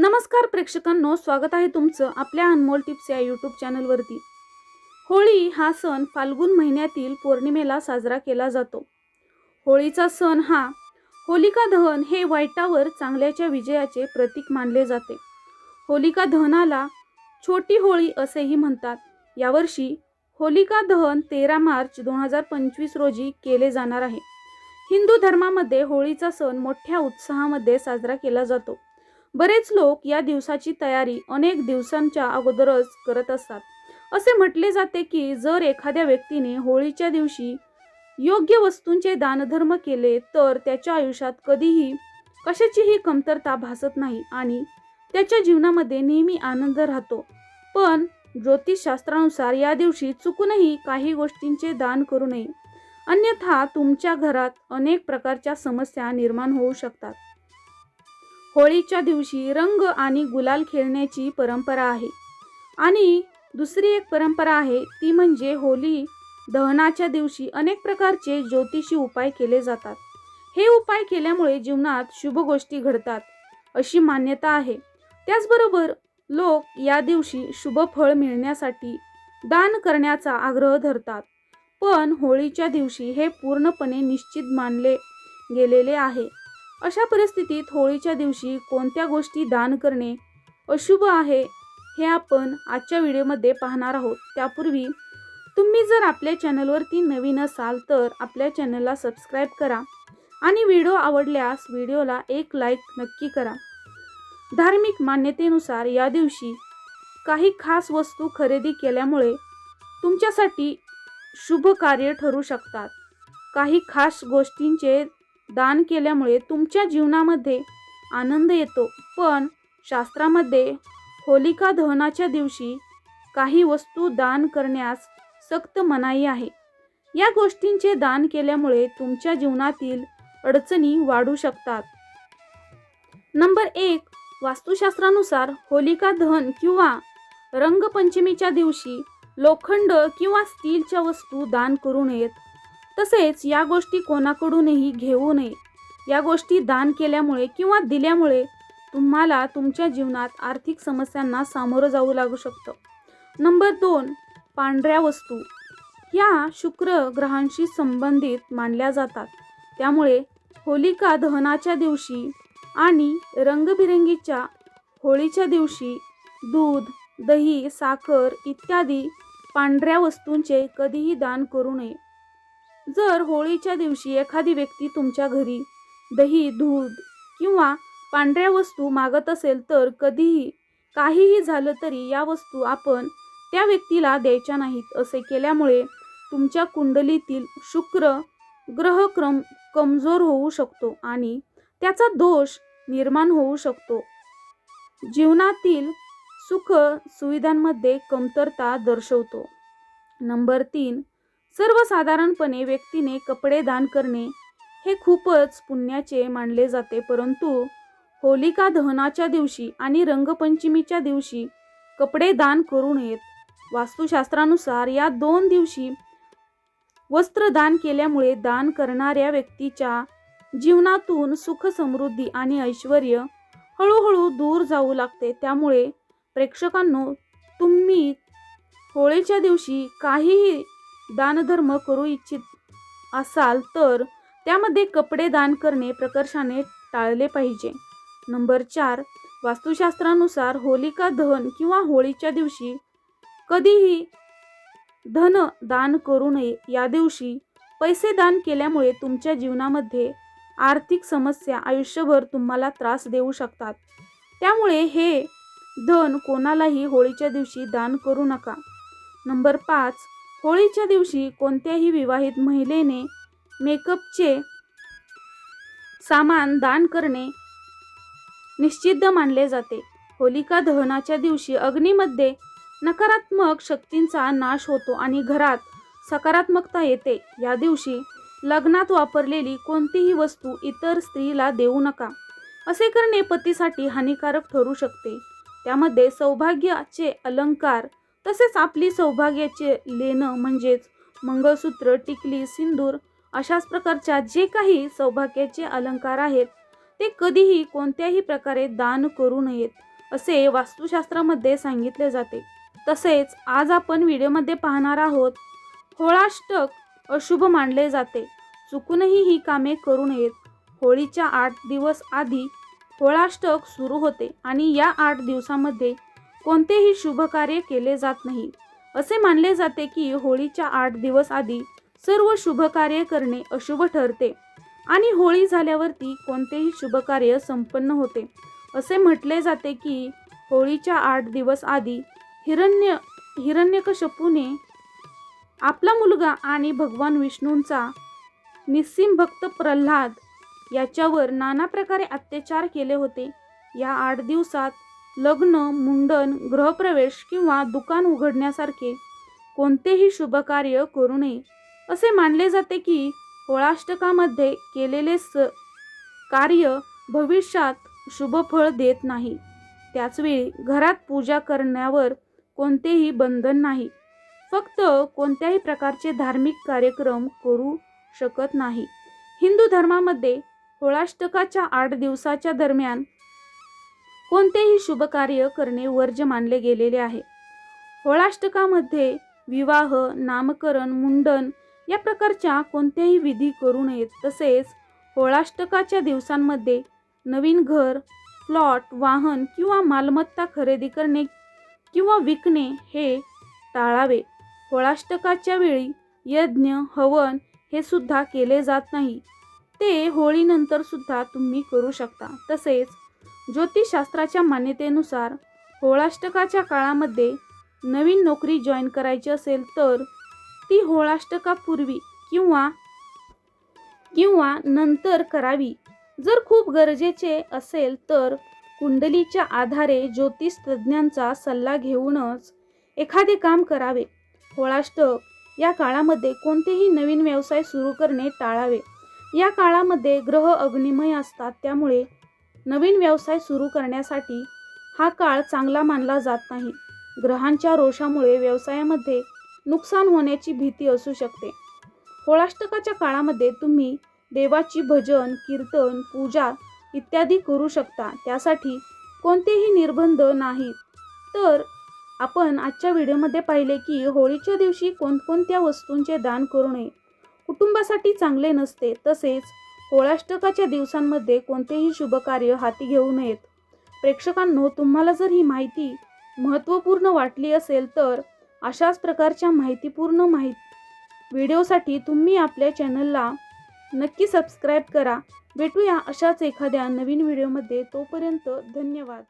नमस्कार प्रेक्षकांनो स्वागत आहे तुमचं आपल्या अनमोल टिप्स या यूट्यूब चॅनलवरती. होळी हा सण फाल्गुन महिन्यातील पौर्णिमेला साजरा केला जातो. होळीचा सण हा होलिका दहन हे वाईटावर चांगल्याच्या विजयाचे प्रतीक मानले जाते. होलिका दहनाला छोटी होळी असेही म्हणतात. यावर्षी होलिका दहन तेरा मार्च दोन हजार पंचवीस रोजी केले जाणार आहे. हिंदू धर्मामध्ये होळीचा सण मोठ्या उत्साहामध्ये साजरा केला जातो. बरेच लोक या दिवसाची तयारी अनेक दिवसांच्या अगोदरच करत असतात. असे म्हटले जाते की जर एखाद्या व्यक्तीने होळीच्या दिवशी योग्य वस्तूंचे दानधर्म केले तर त्याच्या आयुष्यात कधीही कशाचीही कमतरता भासत नाही आणि त्याच्या जीवनामध्ये नेहमी आनंद राहतो. पण ज्योतिषशास्त्रानुसार या दिवशी चुकूनही काही गोष्टींचे दान करू नये. अन्यथा तुमच्या घरात अनेक प्रकारच्या समस्या निर्माण होऊ शकतात. होळीच्या दिवशी रंग आणि गुलाल खेळण्याची परंपरा आहे. आणि दुसरी एक परंपरा आहे ती म्हणजे होली. दहनाच्या दिवशी अनेक प्रकारचे ज्योतिषी उपाय केले जातात. हे उपाय केल्यामुळे जीवनात शुभ गोष्टी घडतात अशी मान्यता आहे. त्याचबरोबर लोक या दिवशी शुभ फळ मिळण्यासाठी दान करण्याचा आग्रह धरतात. पण होळीच्या दिवशी हे पूर्णपणे निश्चित मानले गेलेले आहे. अशा परिस्थितीत होळीच्या दिवशी कोणत्या गोष्टी दान करणे अशुभ आहे हे आपण आजच्या व्हिडिओमध्ये पाहणार आहोत. त्यापूर्वी तुम्ही जर आपल्या चॅनलवरती नवीन असाल तर आपल्या चॅनलला सबस्क्राईब करा आणि व्हिडिओ आवडल्यास व्हिडिओला एक लाईक नक्की करा. धार्मिक मान्यतेनुसार या दिवशी काही खास वस्तू खरेदी केल्यामुळे तुमच्यासाठी शुभ कार्य ठरू शकतात. काही खास गोष्टींचे दान केल्यामुळे तुमच्या जीवनामध्ये आनंद येतो. पण शास्त्रामध्ये होलिका दहनाच्या दिवशी काही वस्तू दान करण्यास सक्त मनाई आहे. या गोष्टींचे दान केल्यामुळे तुमच्या जीवनातील अडचणी वाढू शकतात. नंबर एक वास्तुशास्त्रानुसार होलिका दहन किंवा रंगपंचमीच्या दिवशी लोखंड किंवा स्टीलच्या वस्तू दान करू नयेत. तसेच या गोष्टी कोणाकडूनही घेऊ नये. या गोष्टी दान केल्यामुळे किंवा दिल्यामुळे तुम्हाला तुमच्या जीवनात आर्थिक समस्यांना सामोरं जाऊ लागू शकतं. नंबर दोन पांढऱ्या वस्तू. या शुक्र ग्रहांशी संबंधित मानल्या जातात. त्यामुळे होलिका दहनाच्या दिवशी आणि रंगबिरंगीच्या होळीच्या दिवशी दूध दही साखर इत्यादी पांढऱ्या वस्तूंचे कधीही दान करू नये. जर होळीच्या दिवशी एखादी व्यक्ती तुमच्या घरी दही दूध किंवा पांढऱ्या वस्तू मागत असेल तर कधीही काहीही झालं तरी या वस्तू आपण त्या व्यक्तीला द्यायच्या नाहीत असे केल्यामुळे तुमच्या कुंडलीतील शुक्र ग्रहक्रम कमजोर होऊ शकतो आणि त्याचा दोष निर्माण होऊ शकतो. जीवनातील सुख सुविधांमध्ये कमतरता दर्शवतो. नंबर तीन सर्वसाधारणपणे व्यक्तीने कपडे दान करणे हे खूपच पुण्याचे मानले जाते परंतु होलिका दहनाच्या दिवशी आणि रंगपंचमीच्या दिवशी कपडे दान करू नयेत. वास्तुशास्त्रानुसार या दोन दिवशी वस्त्र दान केल्यामुळे दान करणाऱ्या व्यक्तीच्या जीवनातून सुख समृद्धी आणि ऐश्वर हळूहळू दूर जाऊ लागते. त्यामुळे प्रेक्षकांनो तुम्ही होळीच्या दिवशी काहीही दानधर्म करू इच्छित असाल तर त्यामध्ये कपडे दान करणे प्रकर्षाने टाळले पाहिजे. नंबर चार वास्तुशास्त्रानुसार होलिका दहन किंवा होळीच्या दिवशी कधीही धन दान करू नये. या दिवशी पैसे दान केल्यामुळे तुमच्या जीवनामध्ये आर्थिक समस्या आयुष्यभर तुम्हाला त्रास देऊ शकतात. त्यामुळे हे धन कोणालाही होळीच्या दिवशी दान करू नका. नंबर पाच होळीच्या दिवशी कोणत्याही विवाहित महिलेने मेकअपचे सामान दान करणे निश्चिद्ध मानले जाते. होलिका दहनाच्या दिवशी अग्नीमध्ये नकारात्मक शक्तींचा नाश होतो आणि घरात सकारात्मकता येते. या दिवशी लग्नात वापरलेली कोणतीही वस्तू इतर स्त्रीला देऊ नका असे करणे पतीसाठी हानिकारक ठरू शकते. त्यामध्ये सौभाग्याचे अलंकार तसेच आपली सौभाग्याचे लेणं म्हणजेच मंगळसूत्र टिकली सिंदूर अशाच प्रकारच्या जे काही सौभाग्याचे अलंकार आहेत ते कधीही कोणत्याही प्रकारे दान करू नयेत असे वास्तुशास्त्रामध्ये सांगितले जाते. तसेच आज आपण व्हिडिओमध्ये पाहणार आहोत होळाष्टक अशुभ मानले जाते चुकूनही ही कामे करू नयेत. होळीच्या आठ दिवस आधी होळाष्टक सुरू होते आणि या आठ दिवसामध्ये कोणतेही शुभ कार्य केले जात नाही. असे मानले जाते की होळीच्या आठ दिवस आधी सर्व शुभ कार्य करणे अशुभ ठरते आणि होळी झाल्यावरती कोणतेही शुभ कार्य संपन्न होते. असे म्हटले जाते की होळीच्या आठ दिवस आधी हिरण्य हिरण्यकशपूने आपला मुलगा आणि भगवान विष्णूंचा निस्सिम भक्त प्रल्हाद याच्यावर नाना प्रकारे अत्याचार केले होते. या आठ दिवसात लग्न मुंडन गृहप्रवेश किंवा दुकान उघडण्यासारखे कोणतेही शुभ कार्य करू नये. असे मानले जाते की होळाष्टकामध्ये केलेले स कार्य भविष्यात शुभफळ देत नाही. त्याचवेळी घरात पूजा करण्यावर कोणतेही बंधन नाही. फक्त कोणत्याही प्रकारचे धार्मिक कार्यक्रम करू शकत नाही. हिंदू धर्मामध्ये होळाष्टकाच्या आठ दिवसाच्या दरम्यान कोणतेही शुभ कार्य करणे वर्ज्य मानले गेलेले आहे. होळाष्टकामध्ये विवाह नामकरण मुंडन या प्रकारच्या कोणत्याही विधी करू नयेत. तसेच होळाष्टकाच्या दिवसांमध्ये नवीन घर प्लॉट वाहन किंवा मालमत्ता खरेदी करणे किंवा विकणे हे टाळावे. होळाष्टकाच्या वेळी यज्ञ हवन हे सुद्धा केले जात नाही. ते होळीनंतर सुद्धा तुम्ही करू शकता. तसेच ज्योतिषशास्त्राच्या मान्यतेनुसार होळाष्टकाच्या काळामध्ये नवीन नोकरी जॉईन करायची असेल तर ती होळाष्टकापूर्वी किंवा किंवा नंतर करावी. जर खूप गरजेचे असेल तर कुंडलीच्या आधारे ज्योतिष तज्ज्ञांचा सल्ला घेऊनच एखादे काम करावे. होळाष्टक या काळामध्ये कोणतेही नवीन व्यवसाय सुरू करणे टाळावे. या काळामध्ये ग्रह अग्निमय असतात त्यामुळे नवीन व्यवसाय सुरू करण्यासाठी हा काळ चांगला मानला जात नाही. ग्रहांच्या रोषामुळे व्यवसायामध्ये नुकसान होण्याची भीती असू शकते. होळाष्टकाच्या काळामध्ये तुम्ही देवाची भजन कीर्तन पूजा इत्यादी करू शकता. त्यासाठी कोणतेही निर्बंध नाहीत. तर आपण आजच्या व्हिडिओमध्ये पाहिले की होळीच्या दिवशी कोणकोणत्या वस्तूंचे दान करू नये. कुटुंबासाठी चांगले नसते तसेच होळाष्टकाच्या दिवसांमध्ये कोणतेही शुभ कार्य हाती घेऊ नयेत. प्रेक्षकांनो तुम्हाला जर ही माहिती महत्त्वपूर्ण वाटली असेल तर अशाच प्रकारच्या माहितीपूर्ण माहिती व्हिडिओसाठी तुम्ही आपल्या चॅनलला नक्की सबस्क्राईब करा. भेटूया अशाच एखाद्या नवीन व्हिडिओमध्ये. तोपर्यंत धन्यवाद.